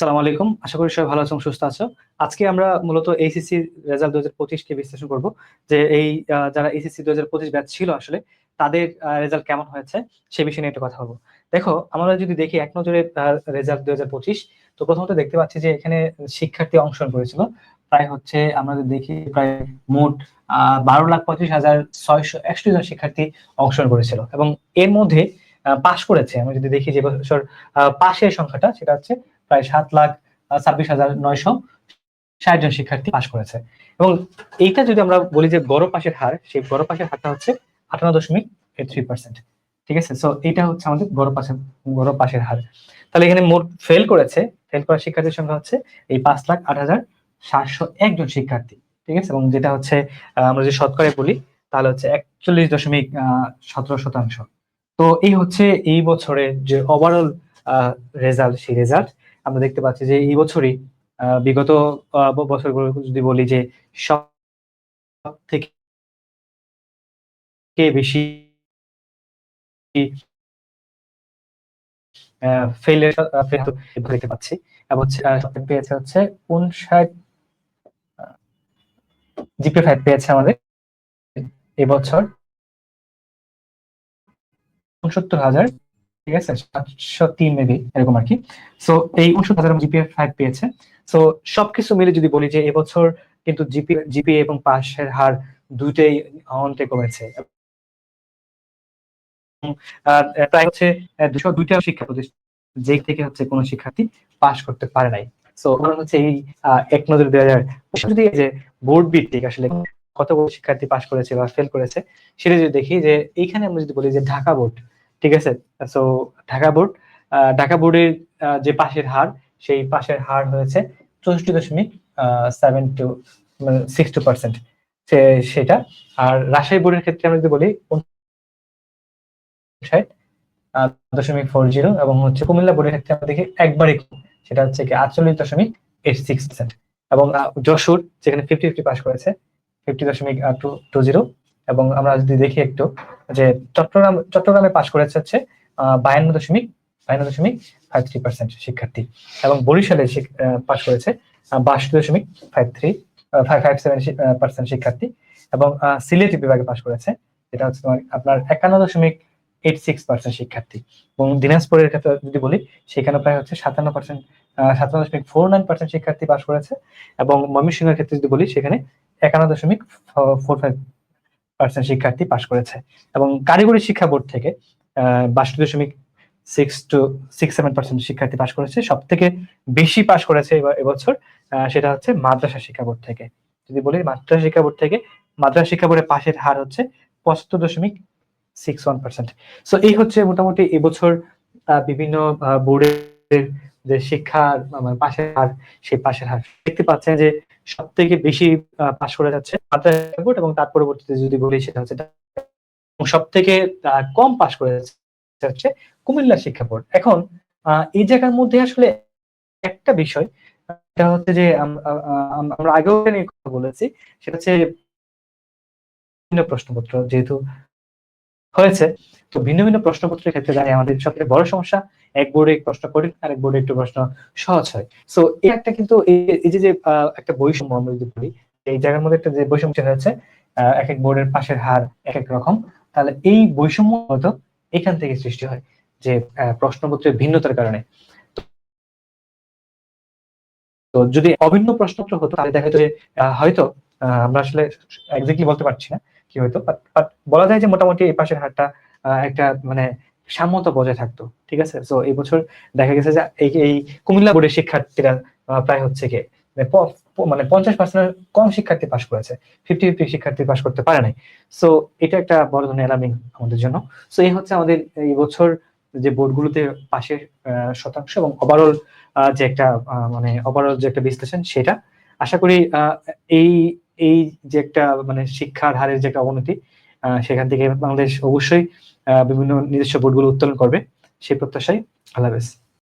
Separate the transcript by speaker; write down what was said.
Speaker 1: সালাম আলাইকুম। আশা করি সবাই ভালো আছো সুস্থ আছো। আজকে আমরা মূলত এইচএসসি রেজাল্ট দু হাজার পঁচিশকে বিশ্লেষণ করব। যে এই যারা এইচএসসি দু হাজার পঁচিশ ব্যাচ ছিল আসলে, তাদের রেজাল্ট কেমন হয়েছে সে বিষয়ে নিয়ে একটু কথা বলব। দেখো, আমরা যদি দেখি এক নজরে রেজাল্ট দু হাজার পঁচিশ, তো প্রথমত দেখতে পাচ্ছি যে এখানে শিক্ষার্থী অংশগ্রহণ করেছিল। প্রায় হচ্ছে আমরা দেখি প্রায় মোট বারো লাখ পঁচিশ হাজার ছয়শো একশো জন শিক্ষার্থী অংশগ্রহণ করেছিল। এবং এর মধ্যে পাশ করেছে। আমরা যদি দেখি যে বছর পাশের সংখ্যাটা, সেটা হচ্ছে প্রায় সাত লাখ ছাব্বিশ হাজার নয়শো ষাট জন শিক্ষার্থী পাশ করেছে। এবং এইটা যদি আমরা বলি যে গড় পাশের হার, সেই গড় পাশের হারটা হচ্ছে আটান্ন দশমিক থ্রি পার্সেন্ট ঠিক আছে? সো এইটা হচ্ছে আমাদের গড় পাশের গড় পাশের হার। তাহলে এখানে মোট ফেল করেছে ফেল করা শিক্ষার্থীর সংখ্যা হচ্ছে এই পাঁচ লাখ আট হাজার সাতশো একজন শিক্ষার্থী। ঠিক আছে? এবং যেটা হচ্ছে আমরা যদি শতকরে বলি, তাহলে হচ্ছে একচল্লিশ দশমিক সতেরো শতাংশ। তো এই হচ্ছে এই বছরের যে ওভারঅল রেজাল্ট সেই রেজাল্ট আমরা দেখতে পাচ্ছি যে এই বছরই বিগত বছরগুলো যদি বলি যে সব থেকে বেশি ফেলের দেখতে পাচ্ছি। এবং পেয়েছে হচ্ছে উনষাট জিপি ফাইভ পেয়েছে আমাদের এবছর। উনসত্তর হাজার ঠিক আছে? সাতশো তিন মেবি, এরকম আর কি সো এই হাজার জিপিএ ফাইভ পেয়েছে। সো সবকিছু মিলে যদি বলি যে এবছর কিন্তু জিপি এবং পাশের হার দুইটাই অন্তে কমেছে। প্রায় হচ্ছে দুশো দুইটা শিক্ষা প্রতিষ্ঠান যে থেকে হচ্ছে কোনো শিক্ষার্থী পাশ করতে পারে নাই। সো হচ্ছে এই এক নজর দুই হাজার যদি যে বোর্ড ভিত্তিক আসলে কতগুলো শিক্ষার্থী পাশ করেছে বা ফেল করেছে, সেটা যদি দেখি যে এইখানে আমরা যদি বলি যে ঢাকা বোর্ড ঠিক আছে? সো ঢাকা বোর্ড ঢাকা বোর্ডের যে পাশের হার, সেই পাশের হার হয়েছে চৌষট্টি দশমিক সেভেন টু মানে সিক্স টু পার্সেন্ট সেটা। আর রাজশাহী বোর্ডের ক্ষেত্রে আমরা যদি বলি দশমিক ফোর জিরো এবং হচ্ছে কুমিল্লা বোর্ডের ক্ষেত্রে আমরা দেখি একবারই সেটা হচ্ছে কি আটচল্লিশ দশমিক এইট সিক্স পার্সেন্ট এবং যশোর যেখানে ফিফটি ফিফটি পাস করেছে ফিফটি দশমিক টু টু জিরো এবং আমরা যদি দেখি একটু, যে চট্টগ্রাম, চট্টগ্রামে পাশ করেছে হচ্ছে বায়ান্ন দশমিক বায়ান্ন দশমিক ফাইভ থ্রি পার্সেন্ট শিক্ষার্থী। এবং বরিশালে পাশ করেছে বাষট্টি দশমিক five three five five seven percent শিক্ষার্থী। এবং সিলেট বিভাগে পাশ করেছে, যেটা হচ্ছে তোমার আপনার একান্ন দশমিক এইট সিক্স পার্সেন্ট শিক্ষার্থী। এবং দিনাজপুরের ক্ষেত্রে যদি বলি, সেখানে প্রায় হচ্ছে সাতান্ন পার্সেন্ট সাতান্ন দশমিক ফোর নাইন পার্সেন্ট শিক্ষার্থী পাশ করেছে। এবং ময়মনসিংহের ক্ষেত্রে যদি বলি, সেখানে একান্ন দশমিক ফোর ফাইভ পার্সেন্ট শিক্ষার্থী পাশ করেছে। এবং কারিগরি শিক্ষা বোর্ড থেকে বাষট্টি দশমিক six two six seven percent শিক্ষার্থী পাশ করেছে। সব থেকে বেশি পাশ করেছে এবছর সেটা হচ্ছে মাদ্রাসা শিক্ষা বোর্ড থেকে। যদি বলি মাদ্রাসা শিক্ষা বোর্ড থেকে, মাদ্রাসা শিক্ষা বোর্ডের পাশের হার হচ্ছে পঁচাত্তর দশমিক সিক্স ওয়ান পার্সেন্ট সো এই হচ্ছে মোটামুটি এবছর বিভিন্ন বোর্ডের যে শিক্ষার পাশের হার, সেই পাশের হার। দেখতে পাচ্ছেন যে সব থেকে বেশি পাশ করে যাচ্ছে এবং তার পরবর্তীতে যদি বলি সেটা হচ্ছে সব থেকে কম পাশ করে যাচ্ছে কুমিল্লা শিক্ষা বোর্ড। এখন এই জায়গার মধ্যে আসলে একটা বিষয় এটা হচ্ছে যে আমরা আগেও নিয়ে কথা বলেছি, সেটা হচ্ছে প্রশ্নপত্র। যেহেতু হয়েছে। তো ভিন্ন ভিন্ন প্রশ্নপত্রের ক্ষেত্রে জানি আমাদের সবচেয়ে বড় সমস্যা, এক বোর্ডে প্রশ্ন কঠিন আর এক বোর্ডে একটু প্রশ্ন সহজ হয়। সো এই একটা কিন্তু এই যে একটা বৈষম্য আমরা যদি বলি, এই জায়গার মধ্যে একটা যে বৈষম্য হয়েছে এক এক বোর্ডের পাশের হার এক এক রকম, তাহলে এই বৈষম্য হয়তো এখান থেকে সৃষ্টি হয় যে প্রশ্নপত্রের ভিন্নতার কারণে। তো যদি অভিন্ন প্রশ্নপত্র হতো, তাহলে দেখা যেত যে হয়তো আমরা আসলে এক্স্যাক্টলি বলতে পারছি না। কি হয়তো বলা যায় যে মোটামুটি এই পাশের হারটা একটা মানে সাম্যতা বজায় থাকতো ঠিক আছে? তো এই বছর দেখা গেছে যে এই এই কুমিল্লা বোর্ডের শিক্ষার্থীরা প্রায় হচ্ছে কি মানে, মানে পঞ্চাশ পার্সেন্ট কম শিক্ষার্থী পাশ করেছে ফিফটি ফিফটি শিক্ষার্থী পাশ করতে পারে নাই। সো এটা একটা বড় ধরনের অ্যালার্মিং আমাদের জন্য। সো এই হচ্ছে আমাদের এই বছর যে বোর্ডগুলোতে পাশের শতাংশ এবং ওভারঅল যে একটা মানে ওভারঅল যে একটা বিশ্লেষণ সেটা। আশা করি এই এই যে একটা মানে শিক্ষার হারের যে একটা অবনতি সেখান থেকে বাংলাদেশ অবশ্যই বিভিন্ন নিজস্ব বোর্ডগুলো উত্তোলন করবে, সেই প্রত্যাশায় আল্লাহ হাফেজ।